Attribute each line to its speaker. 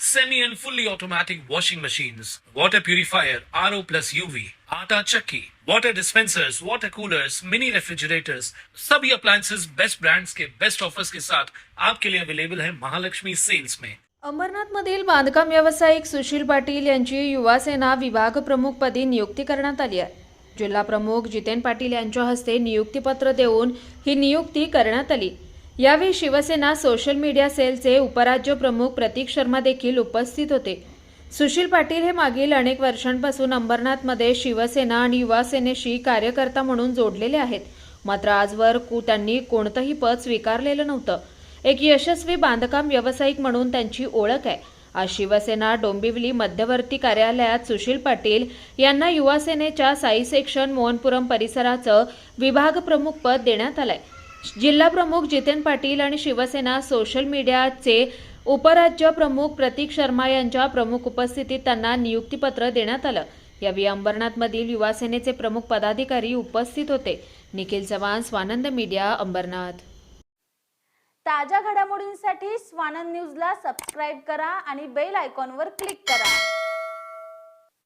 Speaker 1: semi and fully automatic washing machines, water purifier, RO plus UV, आटा चक्की, water dispensers, water coolers, mini refrigerators, सभी appliances. Best brands के best offers के साथ आपके लिए अवेलेबल है महालक्ष्मी सेल्स में
Speaker 2: अंबरनाथमधील बांधकाम व्यावसायिक सुशील पाटील यांची युवा सेना विभाग प्रमुखपदी नियुक्ती करण्यात आली आहे. जिल्हा प्रमुख जितेन पाटील यांच्या हस्ते नियुक्तीपत्र देऊन ही नियुक्ती करण्यात आली. यावेळी शिवसेना सोशल मीडिया सेलचे उपराज्य प्रमुख प्रतीक शर्मा देखील उपस्थित होते. सुशील पाटील हे मागील अनेक वर्षांपासून अंबरनाथमध्ये शिवसेना आणि युवा सेनेशी कार्यकर्ता म्हणून जोडलेले आहेत. मात्र आजवर कु त्यांनी कोणतंही पद स्वीकारलेलं नव्हतं. एक यशस्वी बांधकाम व्यावसायिक म्हणून त्यांची ओळख आहे. आज शिवसेना डोंबिवली मध्यवर्ती कार्यालयात सुशील पाटील यांना युवासेनेच्या साई सेक्शन मोहनपुरम परिसराचं विभाग प्रमुख पद देण्यात आलंय. जिल्हा प्रमुख जितेन पाटील आणि शिवसेना सोशल मीडियाचे उपराज्य प्रमुख प्रतीक शर्मा यांच्या प्रमुख उपस्थितीत त्यांना नियुक्तीपत्र देण्यात आलं. यावेळी अंबरनाथमधील युवा सेनेचे प्रमुख पदाधिकारी उपस्थित होते. निखिल चव्हाण स्वानंद मीडिया अंबरनाथ.
Speaker 3: ताज्या घडामोडींसाठी स्वानंद न्यूजला सबस्क्राईब करा आणि बेल आयकॉनवर क्लिक करा.